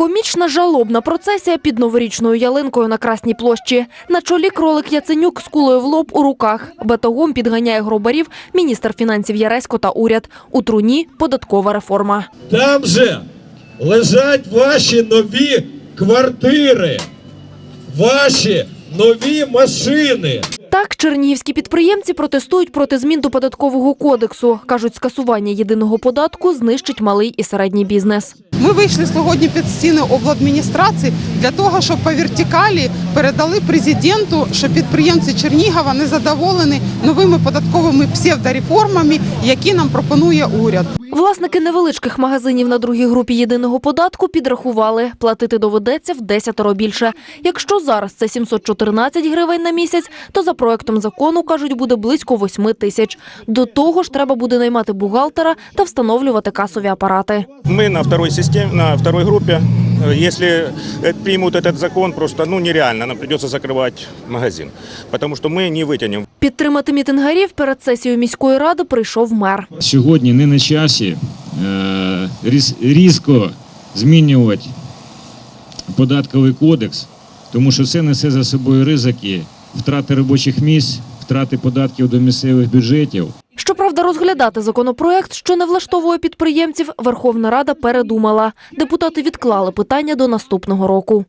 Комічна жалобна процесія під новорічною ялинкою на Красній площі. На чолі кролик Яценюк з кулею в лоб у руках. Батогом підганяє гробарів міністр фінансів Яресько та уряд. У труні податкова реформа. Там же лежать ваші нові квартири, ваші нові машини. Так, чернігівські підприємці протестують проти змін до податкового кодексу. Кажуть, скасування єдиного податку знищить малий і середній бізнес. Ми вийшли сьогодні під стіни обладміністрації для того, щоб по вертикалі передали президенту, що підприємці Чернігова не задоволені новими податковими псевдореформами, які нам пропонує уряд. Власники невеличких магазинів на другій групі єдиного податку підрахували, платити доведеться в десятеро більше. Якщо зараз це 714 гривень на місяць, то за проектом закону, кажуть, буде близько 8 тисяч. До того ж, треба буде наймати бухгалтера та встановлювати касові апарати. Мы на второй системе, на второй группе. Э, Если э, примут этот закон, просто ну нереально, нам придется закрывать магазин, потому что мы не вытянем. Підтримати мітингарів перед сесією міської ради прийшов мер. Сьогодні не на часі е, різ- різко змінювати податковий кодекс, тому що це несе за собою ризики втрати робочих місць, втрати податків до місцевих бюджетів. Щоправда, розглядати законопроект, що не влаштовує підприємців, Верховна Рада передумала. Депутати відклали питання до наступного року.